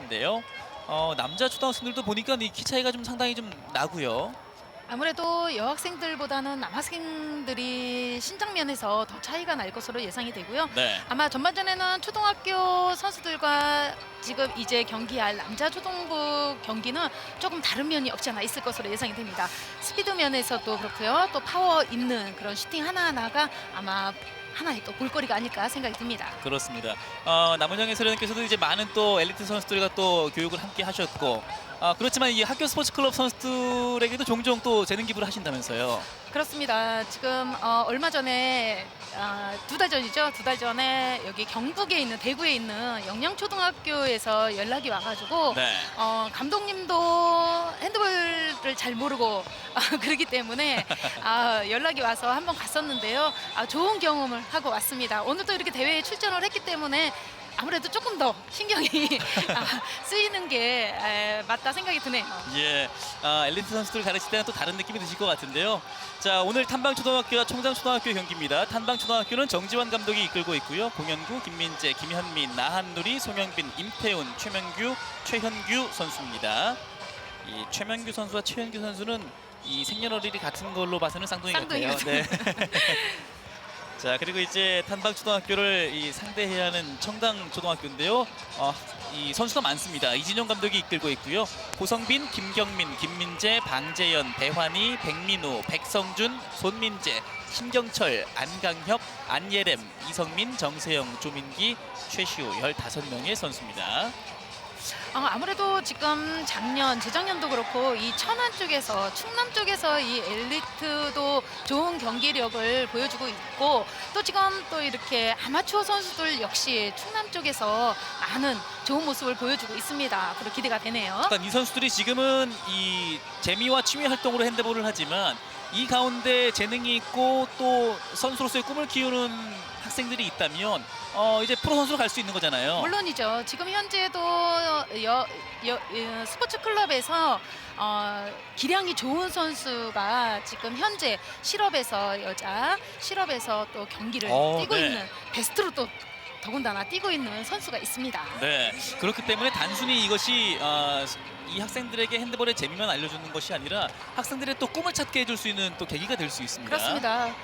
텐데요. 어, 남자 초등학생들도 보니까 이 키 차이가 좀 상당히 좀 나고요. 아무래도 여학생들보다는 남학생들이 신장 면에서 더 차이가 날 것으로 예상이 되고요. 네. 아마 전반전에는 초등학교 선수들과 지금 이제 경기할 남자 초등부 경기는 조금 다른 면이 없지 않아 있을 것으로 예상이 됩니다. 스피드 면에서도 그렇고요. 또 파워 있는 그런 슈팅 하나하나가 아마 하나의 또 볼거리가 아닐까 생각이 듭니다. 그렇습니다. 어, 남은영 해설위원께서도 이제 많은 또 엘리트 선수들과 또 교육을 함께 하셨고 아, 그렇지만 이 학교 스포츠 클럽 선수들에게도 종종 또 재능 기부를 하신다면서요. 그렇습니다. 지금 어, 얼마 전에 두달 전이죠. 두 달 전에 여기 경북에 있는 대구에 있는 영양초등학교에서 연락이 와가지고 네. 어, 감독님도 핸드볼을 잘 모르고 아, 그러기 때문에 아, 연락이 와서 한번 갔었는데요. 아, 좋은 경험을 하고 왔습니다. 오늘도 이렇게 대회에 출전을 했기 때문에 아무래도 조금 더 신경이 아, 쓰이는 게 에, 맞다 생각이 드네요. 예, 아, 엘리트 선수들 가르칠 때는 또 다른 느낌이 드실 것 같은데요. 자, 오늘 탄방초등학교와 청장초등학교 경기입니다. 탄방초등학교는 정지환 감독이 이끌고 있고요. 공연구, 김민재, 김현민, 나한누리, 송영빈, 임태훈, 최명규, 최현규 선수입니다. 이 최명규 선수와 최현규 선수는 이 생년월일이 같은 걸로 봐서는 쌍둥이, 쌍둥이 같아요. 네. 자 그리고 이제 탄방 초등학교를 이 상대해야 하는 청당 초등학교인데요. 어, 이 선수가 많습니다. 이진용 감독이 이끌고 있고요. 고성빈, 김경민, 김민재, 방재현, 배환희, 백민우, 백성준, 손민재, 신경철, 안강혁, 안예렘, 이성민, 정세영, 조민기, 최시우 15명의 선수입니다. 어, 아무래도 지금 작년, 재작년도 그렇고 이 천안 쪽에서 충남 쪽에서 이 엘리트도 좋은 경기력을 보여주고 있고 또 지금 또 이렇게 아마추어 선수들 역시 충남 쪽에서 많은 좋은 모습을 보여주고 있습니다. 앞으로 기대가 되네요. 그러니까 이 선수들이 지금은 이 재미와 취미 활동으로 핸드볼을 하지만 이 가운데 재능이 있고 또 선수로서의 꿈을 키우는 학생들이 있다면 어 이제 프로 선수로 갈 수 있는 거잖아요. 물론이죠. 지금 현재도 여, 여, 어, 스포츠 클럽에서 어, 기량이 좋은 선수가 지금 현재 실업에서 여자 실업에서 또 경기를 어, 뛰고 네. 있는 베스트로 또 더군다나 뛰고 있는 선수가 있습니다. 네. 그렇기 때문에 단순히 이것이 어, 이 학생들에게 핸드볼의 재미만 알려주는 것이 아니라 학생들의 또 꿈을 찾게 해줄 수 있는 또 계기가 될 수 있습니다. 그렇습니다.